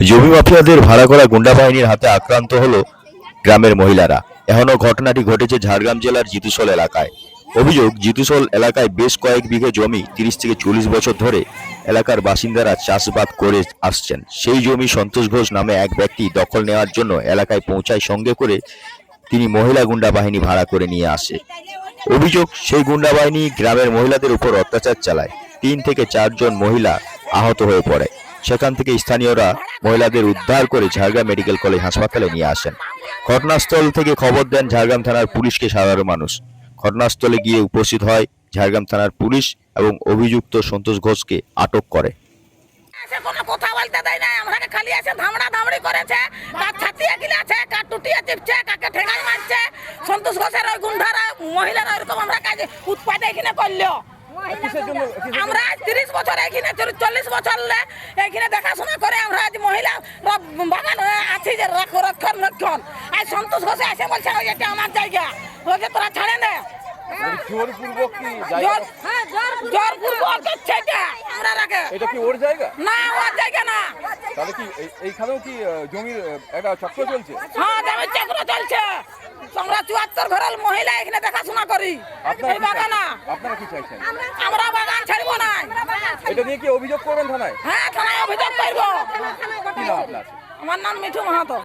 জমি মাফিয়াদের ভাড়া করা গুন্ডা বাহিনীর হাতে আক্রান্ত হল গ্রামের মহিলারা। এখনও ঘটনাটি ঘটেছে ঝাড়গ্রাম জেলার জিতুসল এলাকায়। অভিযোগ, জিতুসল এলাকায় বেশ কয়েক বিঘে জমি তিরিশ থেকে চল্লিশ বছর ধরে এলাকার বাসিন্দারা চাষবাদ করে আসছেন। সেই জমি সন্তোষ ঘোষ নামে এক ব্যক্তি দখল নেওয়ার জন্য এলাকায় পৌঁছায় সঙ্গে করে তিনি মহিলা গুন্ডা বাহিনী ভাড়া করে নিয়ে আসে। অভিযোগ, সেই গুন্ডা বাহিনী গ্রামের মহিলাদের উপর অত্যাচার চালায়। তিন থেকে চারজন মহিলা আহত হয়ে পড়ে। সেখান থেকে স্থানীয়রা মহিলাদের উদ্ধার করে ঝাড়গ্রাম মেডিকেল কলেজ হাসপাতালে নিয়ে আসেন। ঘটনাস্থল থেকে খবর দেন ঝাড়গ্রাম থানার পুলিশকে সাধারণ মানুষ। ঘটনাস্থলে গিয়ে উপস্থিত হয় ঝাড়গ্রাম থানার পুলিশ এবং অভিযুক্ত সন্তোষ ঘোষকে আটক করে। আমাকে খালি এসে ধামড়া ধামড়ি করেছে সন্তোষ ঘোষের মহিলারা এরকম আমরা কাজে উৎপাদ এখানে করল আমরা তিরিশ বছর এখানে চল্লিশ বছর এখানে দেখাশোনা করে আমরা আজ মহিলা বাগান আছি যে রক্ষণ রক্ষণ। আজ সন্তোষ ঘোষে এসে বলছে এটা আমার জায়গা। ওকে তোরা ছাড়ে না। জোরপূর্বক কি জায়গা জোর জোর পূর্বক হচ্ছে এটা। আমরা রাখে। এটা কি ওর জায়গা? না ওর জায়গা না। তাহলে কি এইখানেও কি জমির একটা চক্র চলছে? হ্যাঁ জমির চক্র আমরা চুয়াত্তর ঘরের মহিলা এখানে দেখাশোনা করি। এই বাগানা? আপনারা কি চাইছেন? আমরা বাগান ছাড়বো না। এটা নিয়ে কি অভিযোগ করবেন থানায়? হ্যাঁ থানায় অভিযোগ করব। আমার নাম মিঠু মাহাতো।